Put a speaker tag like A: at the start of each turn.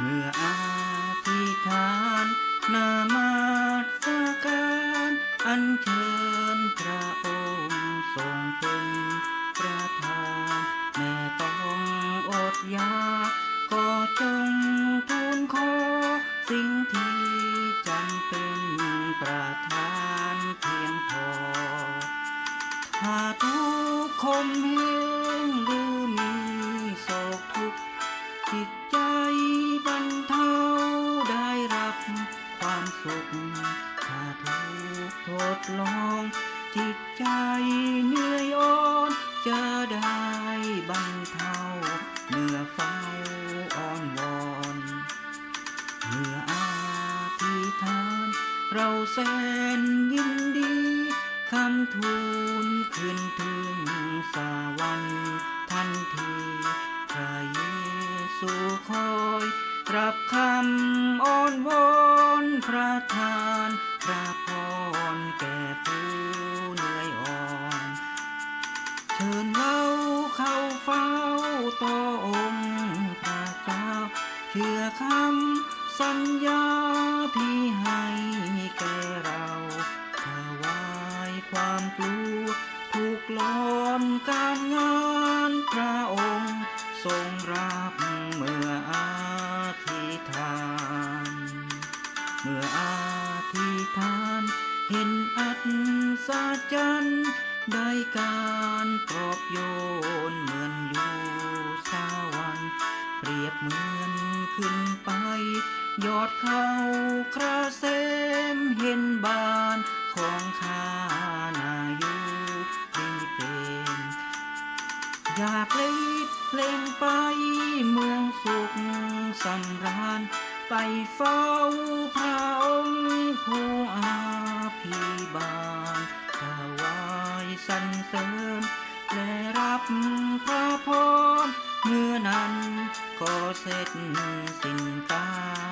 A: เมื่ออาธิษฐานนามาสการอัญเชิญพระองค์ทรงเป็นประธานแม่ต้องอดยา ก็จงทูลขอสิ่งที่จำเป็นประทานเพียงพอ ถ้าทุกข์คมเหง เหนื่อยอ่อนจะได้บรรเทาเมื่อเฝ้าอ้อนวอนเมื่ออาธิษฐาน เราแสนยินดีคำทูลขึ้นถึงสวรรค์ทันทีพระเยซูคอย รับคำอ้อนวอนพระทา เฝ้าต่อองค์พระเจ้าเชื่อคำสัญญาที่ให้แก่เราถวายความกลัวถูกหลอนการงานพระองค์ทรงรับเมื่ออาธิษฐาน เมื่ออาธิษฐาน เห็นอัศจรรย์ ได้การปลอบโยนเหมือนอยู่สวรรค์เปรียบเหมือนขึ้นไป ยอดเขาคราเซมเห็นบานของข้านาอยู่รีเพลงอยากเล่นเพลงไปเมืองสุขสำราญไปเฝ้าพระองค์ผู้อา พระพรเมื่อนั้นก็เสร็จสิ้นการ